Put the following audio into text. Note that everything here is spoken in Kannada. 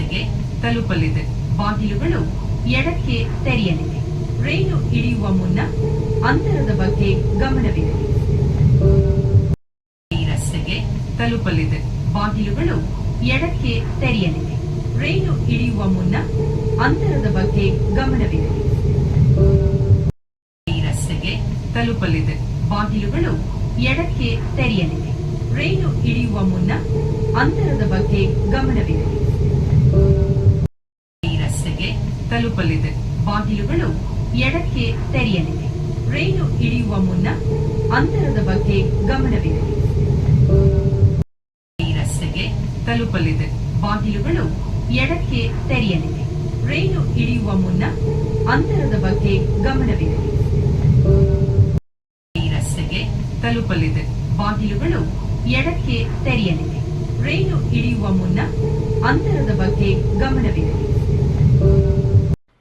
ರಸ್ತೆಗೆ ತಲುಪಲಿದೆ. ಬಾಗಿಲುಗಳು ಎಡಕ್ಕೆ ತೆರೆಯಲಿವೆ ರೈಲು ಇಳಿಯುವ ಮುನ್ನ ಅಂತರದ ಬಗ್ಗೆ ಗಮನವಿದೆ ಈ ರಸ್ತೆಗೆ ತಲುಪಲಿದೆ. ಬಾಗಿಲುಗಳು ಎಡಕ್ಕೆ ತೆರೆಯಲಿವೆ ರೈಲು ಇಳಿಯುವ ಮುನ್ನ ಅಂತರದ ಬಗ್ಗೆ ಗಮನವಿದೆ ಈ ರಸ್ತೆಗೆ ತಲುಪಲಿದೆ. ಬಾಗಿಲುಗಳು ಎಡಕ್ಕೆ ತೆರೆಯಲಿವೆ ರೈಲು ಇಳಿಯುವ ಮುನ್ನ ಅಂತರದ ಬಗ್ಗೆ ಗಮನವಿರಲಿ ತಲುಪಲಿದೆ. ಬಾಗಿಲುಗಳು ಎಡಕ್ಕೆ ತೆರೆಯಲಿವೆ. ರೈಲು ಇಳಿಯುವ ಮುನ್ನ ಅಂತರದ ಬಗ್ಗೆ ಗಮನವಿರಲಿ. ಈ ರಸ್ತೆಗೆ ತಲುಪಲಿದೆ. ಬಾಗಿಲುಗಳು ಎಡಕ್ಕೆ ತೆರೆಯಲಿವೆ. ರೈಲು ಇಳಿಯುವ ಮುನ್ನ ಅಂತರದ ಬಗ್ಗೆ ಗಮನವಿರಲಿ. ಈ ರಸ್ತೆಗೆ ತಲುಪಲಿದೆ. ಬಾಗಿಲುಗಳು ಎಡಕ್ಕೆ ತೆರೆಯಲಿವೆ. ರೈಲು ಇಳಿಯುವ ಮುನ್ನ ಅಂತರದ ಬಗ್ಗೆ ಗಮನವಿರಲಿ.